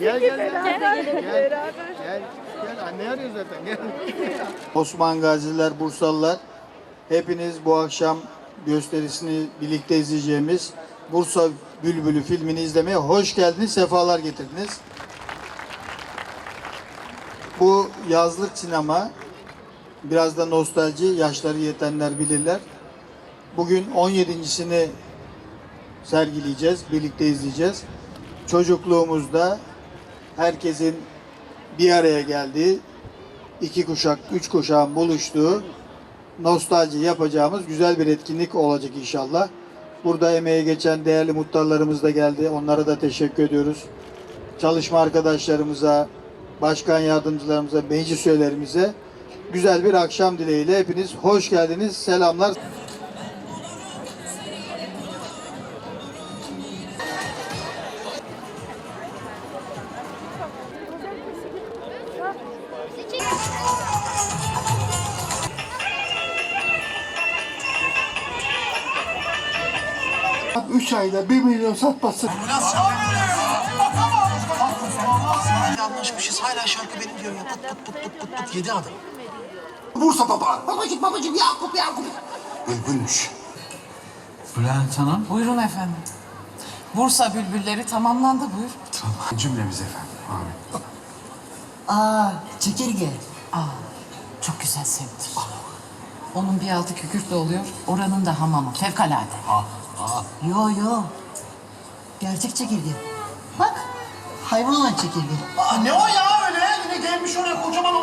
gel gel gel. Gel. Gel. Gel. Anne arıyor zaten. Gel. Osman Gaziler, Bursalılar. Hepiniz bu akşam gösterisini birlikte izleyeceğimiz Bursa Bülbülü filmini izlemeye hoş geldiniz, sefalar getirdiniz. Bu yazlık sinema biraz da nostalji, yaşları yetenler bilirler. Bugün 17.sini sergileyeceğiz, birlikte izleyeceğiz. Çocukluğumuzda herkesin bir araya geldiği, iki kuşak, üç kuşağın buluştuğu nostalji yapacağımız güzel bir etkinlik olacak inşallah. Burada emeğe geçen değerli muhtarlarımız da geldi. Onlara da teşekkür ediyoruz. Çalışma arkadaşlarımıza, başkan yardımcılarımıza, meclis üyelerimize güzel bir akşam dileğiyle hepiniz hoş geldiniz. Selamlar. Üç ayda bir milyon satmasın. Anlaşmışız. Hala şarkı benim diyor ya. Put put put put put. Yedi adam. Bursa baba. Babacım babacım Yakup Yakup. Bülbülmüş. Bülent Hanım. Buyurun efendim. Bursa bülbülleri tamamlandı buyur. Cümlemiz efendim. Amin. Aa, çekirge. Aa, çok güzel sevdir. Onun bir altı kükürtle oluyor. Oranın da hamamı. Fevkalade. Yo yo. Gerçek çekirge. Bak, hayvan olan çekirge. Aa, ne o ya öyle? Yine gelmiş oraya kocaman